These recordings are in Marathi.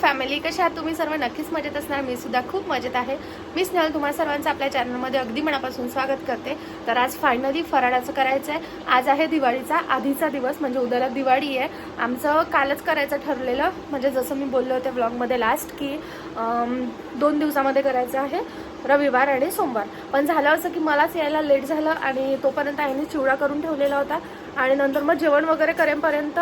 फॅमिली कशा आहात तुम्ही? सर्व नक्कीच मजेत असणार. मी सुद्धा खूप मजेत आहे. मी स्नेहल तुम्हा सर्वांचं आपल्या चॅनलमध्ये अगदी मनापासून स्वागत करते. तर आज फायनली फराळाचं करायचं आहे आज आहे दिवाळीचा आधीचा दिवस म्हणजे उद्याला दिवाळी आहे. आमचं कालच करायचं ठरलेलं. म्हणजे जसं मी बोलले होते ब्लॉगमध्ये लास्ट की दोन दिवसामध्ये करायचं आहे रविवार आणि सोमवार. पण झालं असं की मलाच यायला लेट झालं आणि तोपर्यंत आईने चिवडा करून ठेवलेला होता. आणि नंतर मग जेवण वगैरे करेपर्यंत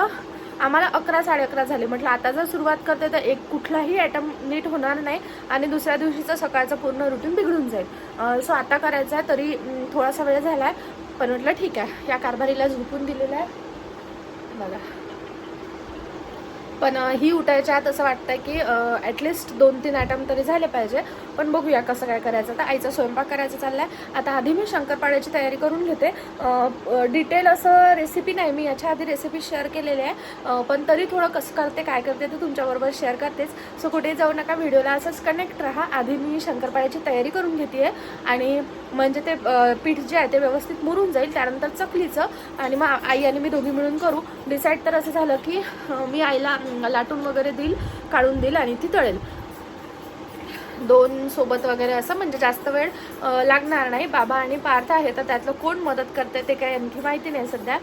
आम्हाला अकरा साडे अकरा झाले. म्हटलं आता जर सुरुवात करते तर एक कुठलाही ॲटम नीट होणार नाही आणि दुसऱ्या दिवशीचं सकाळचं पूर्ण रुटीन बिघडून जाईल. सो आता करायचं आहे तरी थोडासा वेळ झाला आहे पण म्हटलं ठीक आहे. या कारभारीला झोपून दिलेलं आहे. बघा. पण ही उठायच्या आत असं वाटतं की ॲटलिस्ट दोन तीन ॲटम तरी झाले पाहिजे. पण बघूया कसं काय करायचं. तर आईचा स्वयंपाक करायचा चाललाय. आता आधी मी शंकरपाळ्याची तयारी करून घेते. डिटेल असं रेसिपी नाही मी याच्या आधी रेसिपी शेअर केलेली आहे. पण तरी थोडं कसं करते काय करते ते तुमच्याबरोबर शेअर करतेच. सो कुठेही जाऊ नका व्हिडिओला असंच कनेक्ट राहा. आधी मी शंकरपाळ्याची तयारी करून घेते आणि म्हणजे ते पीठ जे आहे ते व्यवस्थित मुरून जाईल त्यानंतर चकलीचं. आणि मग आई आणि मी दोघी मिळून करू. डिसाईड तर असं झालं की मी आईला लाटून वगैरे देईल काढून देईल आणि ती तळेल. दोन सोबत वगैरे असं म्हणजे जास्त वेळ लागणार नाही. बाबा आणि पार्थ आहे तर त्यातलं कोण मदत करते ते काही आणखी माहिती नाही सध्या.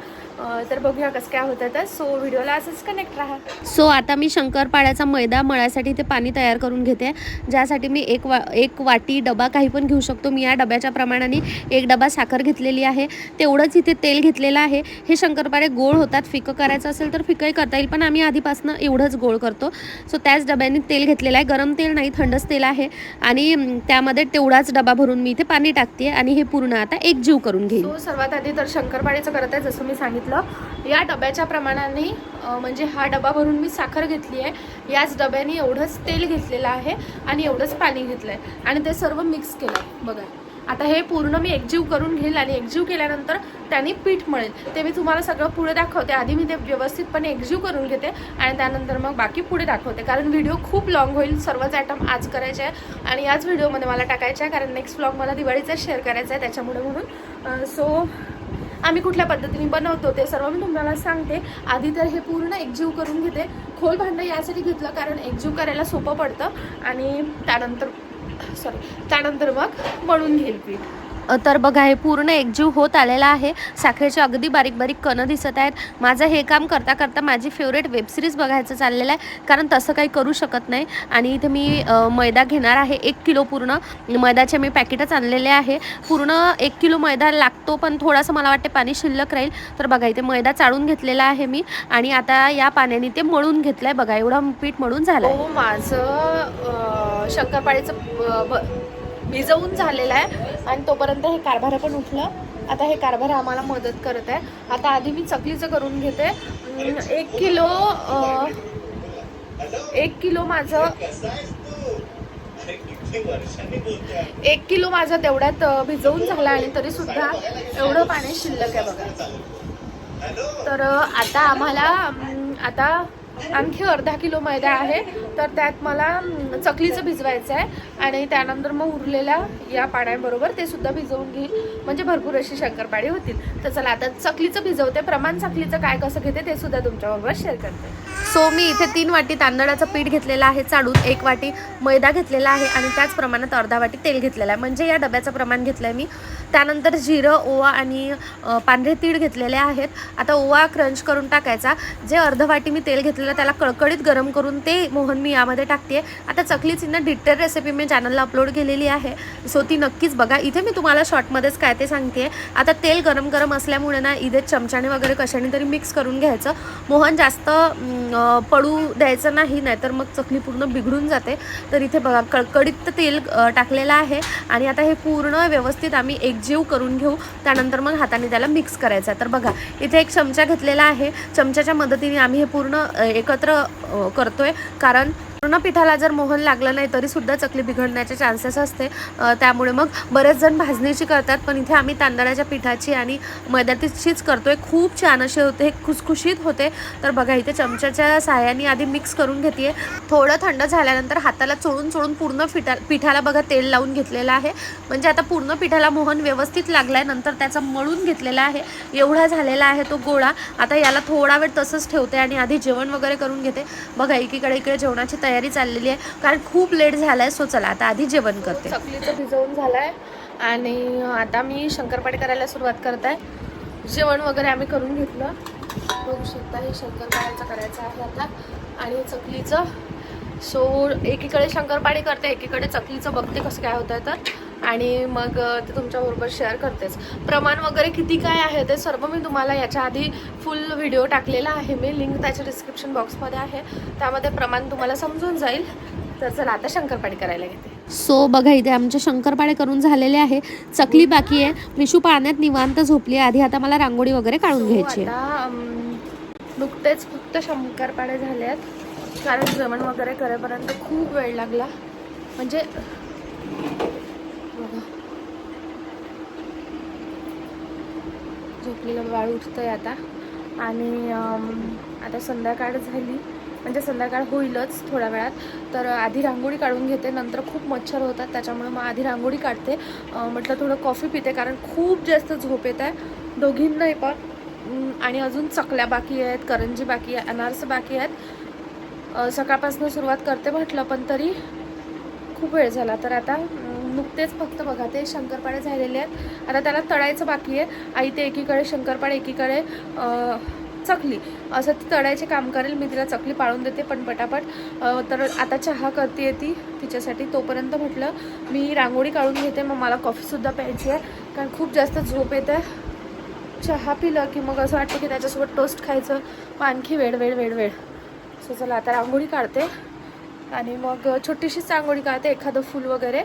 तर बघूया कसं काय होतं तर. सो व्हिडिओला असंच कनेक्ट राहा. सो आता मी शंकरपाळ्याचा मैदा मळायसाठी ते पाणी तयार करून घेते. ज्यासाठी मी एक वा एक वाटी डबा काही पण घेऊ शकतो. मी या डब्याच्या प्रमाणाने एक डबा साखर घेतलेली आहे. तेवढंच इथे तेल घेतलेलं आहे. हे शंकरपाळे गोळ होतात. फिकं करायचं असेल तर फिकंही करता येईल पण आम्ही आधीपासून एवढंच गोळ करतो. सो त्याच डब्याने तेल घेतलेलं आहे. गरम तेल नाही थंडच तेल आहे. आणि त्यामध्ये तेवढाच डबा भरून मी इथे पाणी टाकते. आणि हे पूर्ण आता एकजीव करून घेईन. सो सर्वात आधी तर शंकरपाळीचं करत आहे जसं मी सांगितलं. या डब्याच्या प्रमाणाने म्हणजे हा डबा भरून मी साखर घेतली आहे. याच डब्याने एवढंच तेल घेतलेलं आहे आणि एवढंच पाणी घेतलं आहे आणि ते सर्व मिक्स केलं बघा. आता हे पूर्ण मी एकजीव करून घेईल आणि एकजीव केल्यानंतर त्याने पीठ मळेल. ते मी तुम्हाला सगळं पुढे दाखवते. आधी मी ते व्यवस्थितपणे एकजीव करून घेते आणि त्यानंतर मग बाकी पुढे दाखवते. कारण व्हिडिओ खूप लॉंग होईल. सर्वच आयटम आज करायचे आहे. आणि याच व्हिडिओमध्ये मला टाकायचे आहे. कारण नेक्स्ट ब्लॉग मला दिवाळीचा शेअर करायचा आहे. त्याच्यामुळे म्हणून सो आम्ही कुठल्या पद्धतीने बनवतो ते सर्व मी तुम्हाला सांगते. आधी तर हे पूर्ण एकजीव करून घेते. खोल भांडं यासाठी घेतलं कारण एकजीव करायला सोपं पडतं. आणि त्यानंतर सॉरी त्यानंतर मग मळून घेईल पीठ. तर बघा हे पूर्ण एकजीव होत आलेला आहे. साखरेचे अगदी बारीक बारीक कणं दिसत आहेत. माझं हे काम करता करता माझी फेवरेट वेबसिरीज बघायचं चाललेलं आहे. कारण तसं काही करू शकत नाही. आणि इथे मी मैदा घेणार आहे. एक किलो पूर्ण. मैद्याचे मी पॅकेटच आणलेले आहे. पूर्ण एक किलो मैदा लागतो पण थोडंसं मला वाटते पाणी शिल्लक राहील. तर बघा इथे मैदा चाळून घेतलेला आहे मी. आणि आता या पाण्याने ते मळून घेतलं आहे बघा एवढं पीठ मळून झालं आहे हो, माझं शंकरपाळीचं भिजवून झालेला आहे. आणि तोपर्यंत हे कारभार पण उठलं. आता हे कारभार आम्हाला मदत करत आहे. आता आधी मी चकलीचं करून घेते. एक किलो एक किलो माझं एक किलो माझं तेवढ्यात भिजवून झालं आणि तरी सुद्धा एवढं पाणी शिल्लक आहे बघा. तर आता आम्हाला आता आणखी अर्धा किलो मैदा आहे. तर त्यात मला चकलीचं भिजवायचं आहे आणि त्यानंतर मग उरलेल्या या पाण्याबरोबर ते सुद्धा भिजवून घेईल. म्हणजे भरपूर अशी शंकरपाळी होतील. तर चला आता चकलीचं भिजवते. प्रमाण चकलीचं काय कसं घेते ते सुद्धा तुमच्याबरोबर शेअर करते. सो मी इथे तीन वाटी तांदळाचं पीठ घेतलेलं आहे चाडून एक वाटी मैदा घेतलेला आहे आणि त्याच प्रमाणात अर्धा वाटी तेल घेतलेलं आहे. म्हणजे या डब्याचं प्रमाण घेतलं आहे मी. त्यानंतर जिरं ओवा आणि पांढरे तीळ घेतलेले आहेत. आता ओवा क्रंच करून टाकायचा. जे अर्ध वाटी मी तेल घेतलं घेतलेलं त्याला कळकळीत गरम करून ते मोहन मी यामध्ये टाकते आता चकलीची ना डिटेल रेसिपी मी चॅनलला अपलोड केलेली आहे. सो ती नक्कीच बघा. इथे मी तुम्हाला शॉर्टमध्येच काय ते सांगते आता तेल गरम गरम असल्यामुळे ना इथे चमच्याने वगैरे कशाने तरी मिक्स करून घ्यायचं. मोहन जास्त पडू द्यायचं नाही नाहीतर मग चकली पूर्ण बिघडून जाते. तर इथे बघा कळकळीत तेल टाकलेलं आहे. आणि आता हे पूर्ण व्यवस्थित आम्ही एकजीव करून घेऊ. त्यानंतर मग हाताने त्याला मिक्स करायचं आहे. तर बघा इथे एक चमचा घेतलेला आहे. चमच्याच्या मदतीने आम्ही हे पूर्ण एकत्र करतो करतोय. कारण पूर्ण पिठाला जर मोहन लागलं नाही तरी सुद्धा चकली बिघडण्याचे चान्सेस असते. त्यामुळे मग बरेच जण भाजणीची करतात पण इथे आम्ही तांदळाच्या पिठाची आणि मैद्याचीच करतोय. खूप छान असे होते हे खुसखुशीत होते. तर बघा इथे चमच्याच्या साह्याने आधी मिक्स करून घेते थोडं थंड झाल्यानंतर हाताला चोळून चोळून पूर्ण पिठा पिठाला बघा तेल लावून घेतलेलं आहे. म्हणजे आता पूर्ण पिठाला मोहन व्यवस्थित लागलाय नंतर त्याचा मळून घेतलेला आहे. एवढा झालेला आहे तो गोळा. आता याला थोडा वेळ तसंच ठेवते आणि आधी जेवण वगैरे करून घेते. बघा एकीकडे इकडे जेवणाची तयारी तयारी चाललेली आहे. कारण खूप लेट झाला आहे सो चला आता आधी जेवण करते. चकलीचं भिजवून झालाय. आणि आता मी शंकरपाळी करायला सुरुवात करत आहे जेवण वगैरे आम्ही करून घेतलं. बघू शकता हे शंकरपाळ्याचं करायचं आहे आता. आणि चकलीचं. सो एकीकडे शंकरपाळी करते एकीकडे चकलीचं. बघते कसं काय होतं तर. आणि मग ते तुमच्याबरोबर शेअर करतेच. प्रमाण वगैरे किती काय आहे ते सर्व मी तुम्हाला याच्या आधी फुल व्हिडिओ टाकलेला आहे. मी लिंक त्याच्या डिस्क्रिप्शन बॉक्समध्ये आहे. त्यामध्ये प्रमाण तुम्हाला समजून जाईल. तर चला आता शंकरपाळी करायला घेते. सो बघा इथे आमचे शंकरपाळे करून झालेले आहे. चकली बाकी आहे. प्रिशू पाण्यात निवांत झोपली आहे. आधी आता मला रांगोळी वगैरे काढून घ्यायची नुकतेच फक्त शंकरपाळे झाले आहेत कारण जेवण वगैरे करेपर्यंत खूप वेळ लागला. म्हणजे बघा. झोपलेलं बाळ आहे आता. आणि आता संध्याकाळ झाली. म्हणजे संध्याकाळ होईलच थोड्या वेळात. तर आधी रांगोळी काढून घेते. नंतर खूप मच्छर होतात. त्याच्यामुळे मग आधी रांगोळी काढते. म्हटलं थोडं कॉफी पिते कारण खूप जास्त झोप येत आहे दोघींनाही पण. आणि अजून चकल्या बाकी आहेत करंजी बाकी आहे अनारस बाकी आहेत. सकाळपासून सुरुवात करते म्हटलं पण तरी खूप वेळ झाला. तर आता नुकतेच फक्त बघा ते शंकरपाळे झालेले आहेत. आता त्याला तळायचं बाकी आहे. आई ते एकीकडे शंकरपाळे एकीकडे चकली. असं ती तळायचे काम करेल. मी तिला चकली पाळून देते पण पटापट. तर आता चहा करते ती तिच्यासाठी. तोपर्यंत म्हटलं मी रांगोळी काढून घेते. मग मला कॉफीसुद्धा प्यायची आहे. कारण खूप जास्त झोप येते. चहा पिलं की मग असं वाटतं की त्याच्यासोबत टोस्ट खायचं. मग आणखी वेळ वेळ वेळ वेळ. सो चला आता रांगोळी काढते. आणि मग छोटीशीच रांगोळी काढते एखादं फूल वगैरे.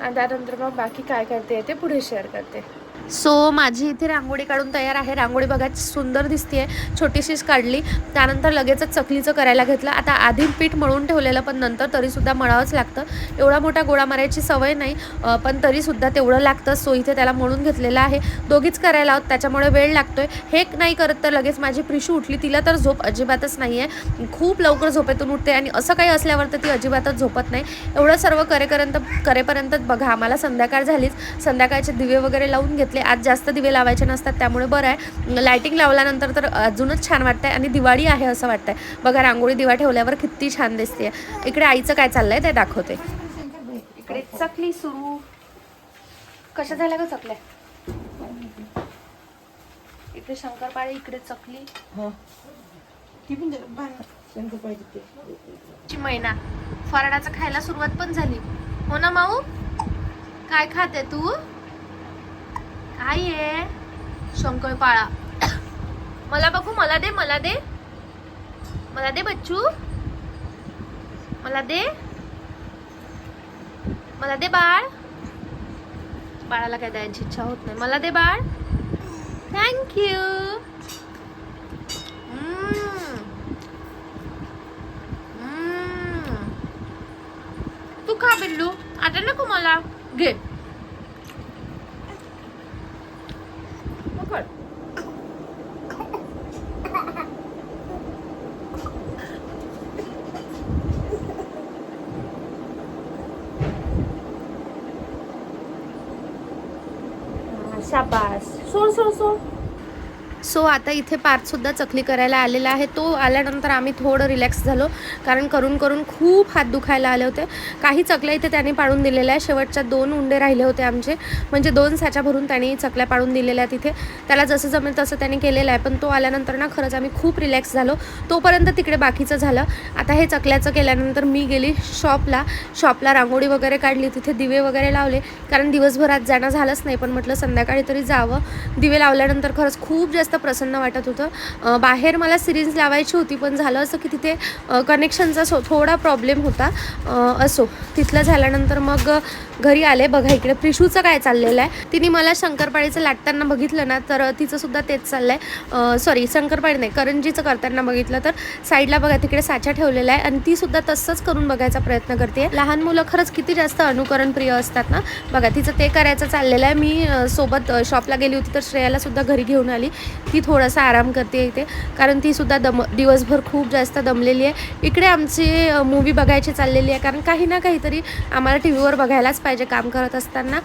आणि त्यानंतर मग बाकी काय करते ते पुढे शेअर करते. सो माझी इथे रांगोळी काढून तयार आहे. रांगोळी बघायची सुंदर दिसते छोटीशीच काढली. त्यानंतर लगेचच चकलीचं करायला घेतलं. आता आधी पीठ मळून ठेवलेलं पण नंतर तरीसुद्धा मळावंच लागतं. एवढा मोठा गोळा मारायची सवय नाही पण तरीसुद्धा तेवढं लागतं. सो इथे त्याला मळून घेतलेलं आहे. दोघीच करायला आहोत त्याच्यामुळे वेळ लागतोय. हे नाही करत तर लगेच माझी प्रिशू उठली. तिला तर झोप अजिबातच नाही आहे खूप लवकर झोपेतून उठते आणि असं काही असल्यावर तर ती अजिबातच झोपत नाही. एवढं सर्व करेपर्यंत करेपर्यंत बघा आम्हाला संध्याकाळ झालीच. संध्याकाळचे दिवे वगैरे लावून घेत घेतले आज जास्त दिवे लावायचे नसतात त्यामुळे बरं आहे. लायटिंग लावल्यानंतर तर अजूनच छान वाटतंय आणि दिवाळी आहे असं वाटतंय. बघा रांगोळी दिवा ठेवल्यावर किती छान दिसते इकडे आईचं काय चाललंय ते दाखवते. इकडे चकली सुरू. कशा झाल्या का चकल्या? इकडे शंकरपाळे इकडे चकली. ची महिना फराळाचं खायला सुरुवात पण झाली. हो ना माऊ? काय खाते तू? काय आहे शंकरपाळा मला बघू मला दे मला दे. मला दे बच्चू. मला दे. मला दे बाळ. बाळाला काय द्यायची इच्छा होत नाही. मला दे बाळ. थँक्यू तू खा बिल्लू. आता नको मला. घे. हा, शाबास सोड सोड सोड सो आता इथे पार्थसुद्धा चकली करायला आलेला आहे. तो आल्यानंतर आम्ही थोडं रिलॅक्स झालो. कारण करून करून खूप हात दुखायला आले होते. काही चकल्या इथे त्याने पाडून दिलेल्या आहे शेवटच्या दोन उंडे राहिले होते आमचे. म्हणजे दोन साच्या भरून त्यांनी चकल्या पाडून दिलेल्या आहेत तिथे त्याला जसं जमेल तसं त्याने केलेलं आहे. पण तो आल्यानंतर ना खरंच आम्ही खूप रिलॅक्स झालो. तोपर्यंत तिकडे बाकीचं झालं. आता हे चकल्याचं केल्यानंतर मी गेली शॉपला शॉपला रांगोळी वगैरे काढली. तिथे दिवे वगैरे लावले. कारण दिवसभरात जाणं झालंच नाही. पण म्हटलं संध्याकाळी तरी जावं. दिवे लावल्यानंतर खरंच खूप जास्त प्रसन्न वाटत होतं. बाहेर मला सिरीज लावायची होती पण झालं असं की तिथे कनेक्शनचा सो थोडा प्रॉब्लेम होता. असो तिथलं झाल्यानंतर मग घरी आले बघा इकडे प्रिशूचं काय चाललेलं आहे. तिने मला शंकरपाळीचं लाटताना बघितलं ना तर तिचंसुद्धा तेच चाललं आहे सॉरी शंकरपाळी नाही करंजीचं करताना बघितलं तर साईडला बघा तिकडे साचा ठेवलेला आहे आणि तीसुद्धा तसंच करून बघायचा प्रयत्न करते. लहान मुलं खरंच किती जास्त अनुकरणप्रिय असतात ना. बघा तिचं ते करायचं चाललेलं आहे. मी सोबत शॉपला गेली होती तर श्रेयालासुद्धा घरी घेऊन आली. ती थोडासा आराम करते इथे. कारण ती सुद्धा दम दिवसभर खूप जास्त दमलेली आहे. इकडे आमची मूवी बघायची चाललेली आहे. कारण काही ना काहीतरी आम्हाला टी व्हीवर बघायलाच पाहिजे काम करत असताना.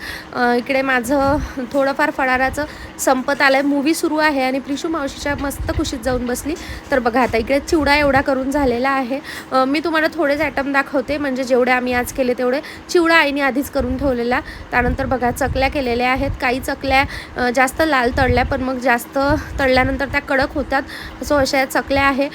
इकडे माझं थोडंफार फळाराचं संपत आलं आहे मूवी सुरू आहे आणि प्रिशू मावशीच्या मस्त कुशीत जाऊन बसली. तर बघा आता इकडे चिवडा एवढा करून झालेला आहे. मी तुम्हाला थोडेच आयटम दाखवते. म्हणजे जेवढे आम्ही आज केले तेवढे चिवडा आईने आधीच करून ठेवलेला. त्यानंतर बघा चकल्या केलेल्या आहेत. काही चकल्या जास्त लाल तळल्या पण मग जास्त तळल्यानंतर त्या कडक होतात. सो अशा चकल्या आहे.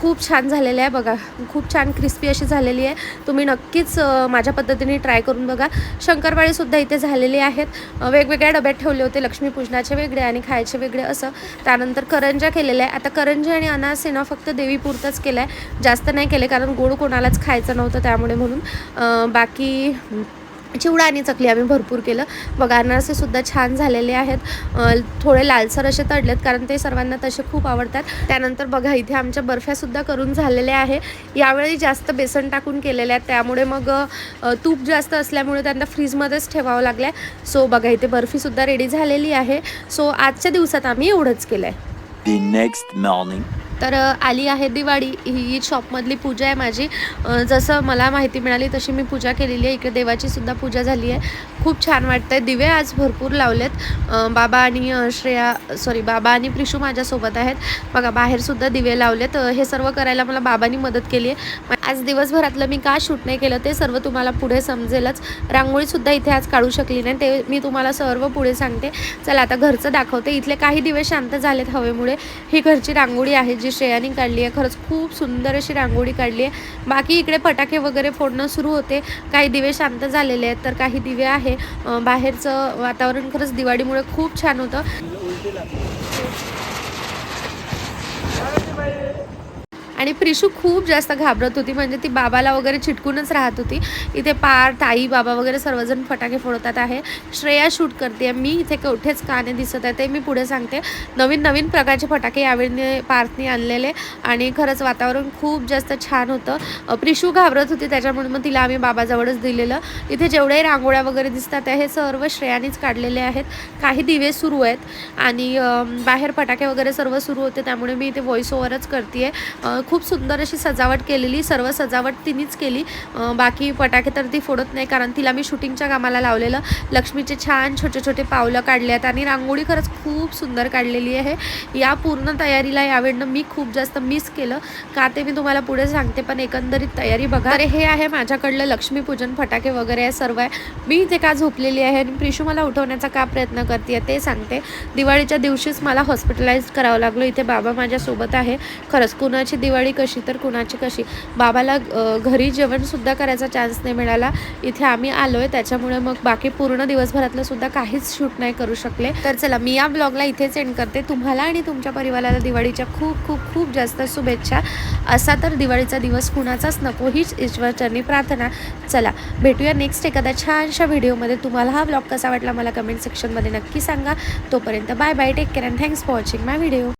खूप छान झालेल्या आहे बघा. खूप छान क्रिस्पी अशी झालेली आहे. तुम्ही नक्कीच माझ्या पद्धतीने ट्राय करून बघा. शंकरपाळीसुद्धा इथे झालेली आहेत. वेगवेगळ्या डब्यात ठेवले होते. लक्ष्मीपूजनाचे वेगळे आणि खायचे वेगळे असं. त्यानंतर करंज्या केलेल्या आहे आता करंज्या आणि अनास आहे ना फक्त देवीपुरतंच केलं आहे जास्त नाही केले कारण गोड कोणालाच खायचं नव्हतं त्यामुळे म्हणून. बाकी चिवडा आणि चकली आम्ही भरपूर केलं. बघा अनारसेसुद्धा छान झालेले आहेत. थोडे लालसर असे तडलेत कारण ते सर्वांना तसे खूप आवडतात. त्यानंतर बघा इथे आमच्या बर्फ्यासुद्धा करून झालेल्या आहे यावेळी जास्त बेसन टाकून केलेल्या आहेत. त्यामुळे मग तूप जास्त असल्यामुळे त्यांना फ्रीजमध्येच ठेवावं लागलं आहे सो बघा इथे बर्फीसुद्धा रेडी झालेली आहे. सो आजच्या दिवसात आम्ही एवढंच केलं आहे नेक्स्ट next. तर आली आहे दिवाळी. ही शॉपमधली पूजा आहे माझी. जसं मला माहिती मिळाली तशी मी पूजा केलेली आहे. इकडे देवाची सुद्धा पूजा झाली आहे. खूप छान वाटतं आहे दिवे आज भरपूर लावलेत. बाबा आणि श्रेया सॉरी बाबा आणि प्रिशू माझ्यासोबत आहेत. बघा बाहेरसुद्धा दिवे लावलेत. हे सर्व करायला मला बाबांनी मदत केली आहे. आज दिवसभरातलं मी का शूट नाही केलं ते सर्व तुम्हाला पुढे समजेलच. रांगोळीसुद्धा इथे आज काढू शकली नाही ते मी तुम्हाला सर्व पुढे सांगते. चला आता घरचं दाखवते. इथले काही दिवे शांत झालेत हवेमुळे. ही घरची रांगोळी आहे जी श्रेयाने काढली आहे. खरंच खूप सुंदर अशी रांगोळी काढली आहे. बाकी इकडे फटाके वगैरे फोडणं सुरू होते. काही दिवे शांत झालेले आहेत तर काही दिवे आहे. बाहेरचं वातावरण खरंच दिवाळीमुळे खूप छान होतं. आणि प्रिशू खूप जास्त घाबरत होती. म्हणजे ती बाबाला वगैरे चिटकूनच राहत होती. इथे पार ताई बाबा वगैरे सर्वजण फटाके फोडतात आहे. श्रेया शूट करते मी इथे कुठेच काने दिसत आहे. ते मी पुढे सांगते. नवीन नवीन प्रकारचे फटाके यावेळी पार्थने आणलेले आणि खरंच वातावरण खूप जास्त छान होतं. प्रिशू घाबरत होती. त्याच्यामुळे मग तिला आम्ही बाबाजवळच दिलेलं. इथे जेवढे रांगोळ्या वगैरे दिसतात आहे हे सर्व श्रेयानेच काढलेले आहेत. काही दिवे सुरू आहेत आणि बाहेर फटाके वगैरे सर्व सुरू होते. त्यामुळे मी इथे व्हॉइस ओव्हरच करते खूप सुंदर अशी सजावट केलेली सर्व सजावट तिनेच केली. बाकी फटाके तर ती फोडत नाही कारण तिला मी शूटिंगच्या कामाला लावलेलं. लक्ष्मीचे छान छोटे छोटे पावलं काढले आहेत आणि रांगोळी खरंच खूप सुंदर काढलेली आहे. या पूर्ण तयारीला यावेळनं मी खूप जास्त मिस केलं. का ते मी तुम्हाला पुढे सांगते पण एकंदरीत तयारी बघा. अरे हे आहे माझ्याकडलं लक्ष्मीपूजन फटाके वगैरे आहे सर्व आहे. मी इथे का झोपलेली आहे आणि प्रिशू मला उठवण्याचा का प्रयत्न करते ते सांगते. दिवाळीच्या दिवशीच मला हॉस्पिटलाइज करावं लागलं. इथे बाबा माझ्यासोबत आहे. खरंच कुणाची दिवाळी कशी तर कुणाची कशी? बाबाला घरी जेवणसुद्धा करायचा चान्स नाही मिळाला. इथे आम्ही आलो आहे त्याच्यामुळे मग बाकी पूर्ण दिवसभरातलं सुद्धा काहीच शूट नाही करू शकले. तर चला मी या ब्लॉगला इथेच एंड करते. तुम्हाला आणि तुमच्या परिवाराला दिवाळीच्या खूप खूप खूप जास्त शुभेच्छा. असा तर दिवाळीचा दिवस कुणाचाच नको हीच ईश्वरचरणी प्रार्थना. चला भेटूया नेक्स्ट एखाद्या छानशा व्हिडिओमध्ये तुम्हाला हा ब्लॉग कसा वाटला मला कमेंट सेक्शनमध्ये नक्की सांगा. तोपर्यंत bye bye take care and thanks for watching my video